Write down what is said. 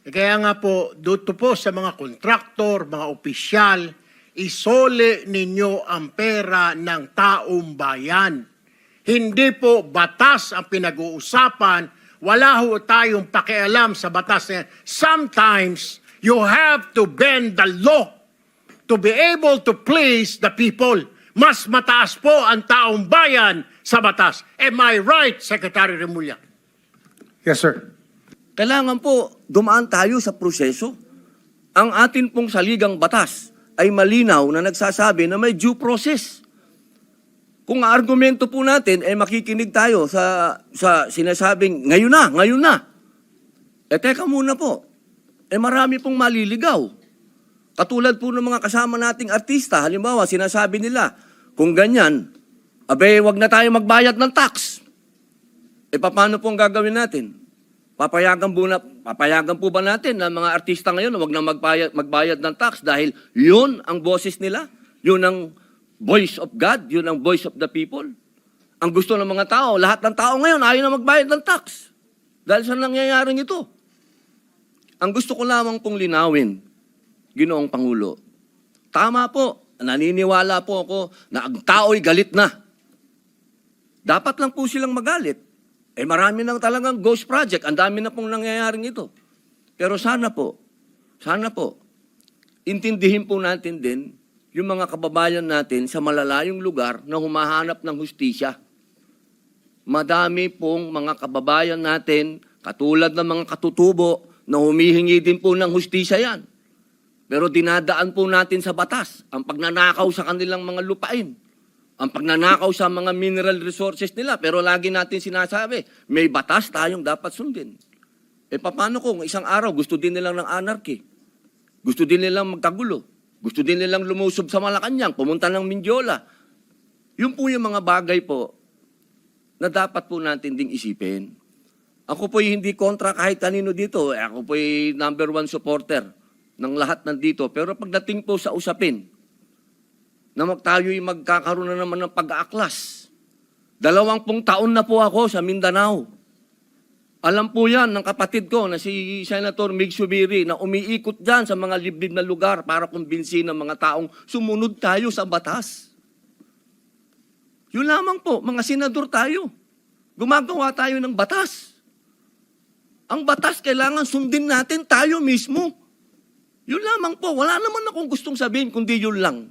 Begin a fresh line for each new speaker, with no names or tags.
Eh, Kaya nga po, dito po sa mga kontraktor, mga opisyal, isole ninyo ang pera ng taong bayan. Hindi po batas ang pinag-uusapan. Wala ho tayong pakialam sa batas na. Sometimes, you have to bend the law to be able to please the people. Mas mataas po ang taong bayan sa batas. Am I right, Secretary Remulla?
Yes, sir.
Kailangan po dumaan tayo sa proseso. Ang atin pong saligang batas ay malinaw na nagsasabi na may due process. Kung argumento po natin ay makikinig tayo sa, sa sinasabing ngayon na, ngayon na. Eh teka muna po. Eh marami pong maliligaw. Katulad po ng mga kasama nating artista, halimbawa sinasabi nila, kung ganyan, abe wag na tayo magbayad ng tax. E paano po ang gagawin natin? Papayagan po, na, papayagan po ba natin na mga artista ngayon na wag na magbayad, magbayad ng tax dahil yun ang boses nila? Yun ang voice of God? Yun ang voice of the people? Ang gusto ng mga tao, lahat ng tao ngayon ayaw na magbayad ng tax. Dahil sa nangyayaring ito. Ang gusto ko lamang pong linawin, Ginoong Pangulo, tama po, naniniwala po ako na ang tao'y galit na. Dapat lang po silang magalit. Eh marami nang talagang ghost project. Ang dami na pong nangyayaring ito. Pero sana po, sana po, intindihin po natin din yung mga kababayan natin sa malalayong lugar na humahanap ng hustisya. Madami pong mga kababayan natin, katulad ng mga katutubo, na humihingi din po ng hustisya yan. Pero dinadaan po natin sa batas ang pagnanakaw sa kanilang mga lupain ang pagnanakaw sa mga mineral resources nila. Pero lagi natin sinasabi, may batas tayong dapat sundin. E paano kung isang araw gusto din nilang ng anarchy? Gusto din nilang magkagulo? Gusto din nilang lumusob sa Malacanang, pumunta ng Mindiola? Yun po yung mga bagay po na dapat po natin ding isipin. Ako po'y hindi kontra kahit kanino dito. Eh, Ako po'y number one supporter ng lahat nandito. Pero pagdating po sa usapin, na tayo'y magkakaroon na naman ng pag-aaklas. Dalawang pong taon na po ako sa Mindanao. Alam po yan ng kapatid ko na si Senator Mig Subiri na umiikot dyan sa mga liblib na lugar para kumbinsin ng mga taong sumunod tayo sa batas. Yun lamang po, mga senador tayo. Gumagawa tayo ng batas. Ang batas kailangan sundin natin tayo mismo. Yun lamang po. Wala naman akong gustong sabihin kundi yun lang.